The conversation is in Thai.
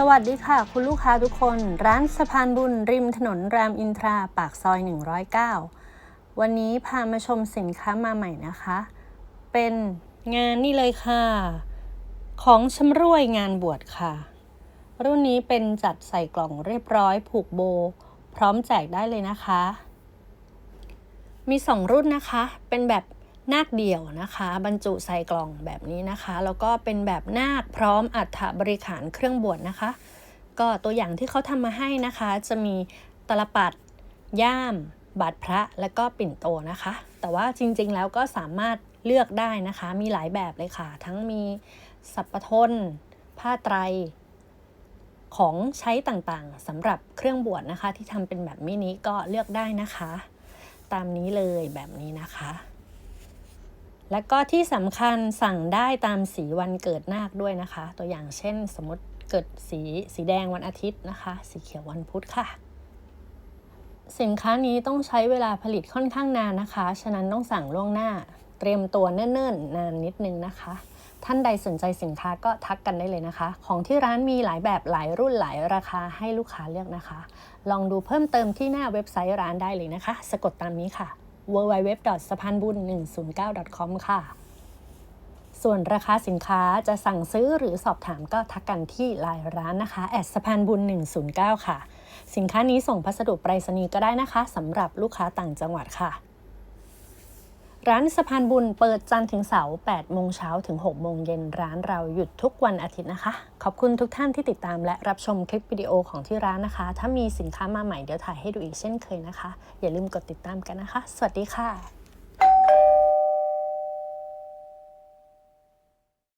สวัสดีค่ะ คุณลูกค้าทุกคน ร้านสะพานบุญริมถนนรามอินทราปากซอย 109 วันนี้พามาชมสินค้ามาใหม่นะคะ เป็นงานนี่เลยค่ะ ของชำร่วยงานบวชค่ะ รุ่นนี้เป็นจัดใส่กล่องเรียบร้อยผูกโบ พร้อมแจกได้เลยนะคะ มี 2 รุ่นนะคะ เป็นแบบ นาคเดี่ยวนะคะ บรรจุใส่กล่องแบบนี้นะคะ แล้วก็เป็นแบบนาคพร้อมอัฐบริขารเครื่องบวชนะคะ ก็ตัวอย่างที่เขาทำมาให้นะคะ จะมีตลปัด ย่าม บาทพระและก็ปิ่นโตนะคะ แต่ว่าจริงๆแล้วก็สามารถเลือกได้นะคะ มีหลายแบบเลยค่ะ ทั้งมีสัปะทน ผ้าไตร ของใช้ต่างๆสำหรับเครื่องบวชนะคะ ที่ทำเป็นแบบมินิก็เลือกได้นะคะ ตามนี้เลยแบบนี้นะคะ และก็ที่สำคัญสั่งได้ตามสีวันเกิดนาคด้วยนะคะ ตัวอย่างเช่นสมมติเกิดสีสีแดงวันอาทิตย์นะคะ สีเขียววันพุธค่ะ สินค้านี้ต้องใช้เวลาผลิตค่อนข้างนานนะคะ ฉะนั้นต้องสั่งล่วงหน้า เตรียมตัวเนิ่นๆนานนิดนึงนะคะ ท่านใดสนใจสินค้าก็ทักกันได้เลยนะคะ ของที่ร้านมีหลายแบบหลายรุ่นหลายราคาให้ลูกค้าเลือกนะคะ ลองดูเพิ่มเติมที่หน้าเว็บไซต์ร้านได้เลยนะคะ สะกดตามนี้ค่ะ w w w s a p a n b u n 1 0 9 com ค่ะ ส่วนราคาสินค้าจะสั่งซื้อหรือสอบถามก็ทักกันที่ไลน์ร้านนะคะแอดสะพานบุญ109 ค่ะ สินค้านี้ส่งพัสดุไปรษณีย์ก็ได้นะคะสำหรับลูกค้าต่างจังหวัดค่ะ ร้านสะพานบุญเปิดจันทร์ถึงเสาร์8โมงเช้าถึง6โมงเย็นร้านเราหยุดทุกวันอาทิตย์นะคะ ขอบคุณทุกท่านที่ติดตามและรับชมคลิปวิดีโอของที่ร้านนะคะ ถ้ามีสินค้ามาใหม่เดี๋ยวถ่ายให้ดูอีกเช่นเคยนะคะ อย่าลืมกดติดตามกันนะคะ สวัสดีค่ะ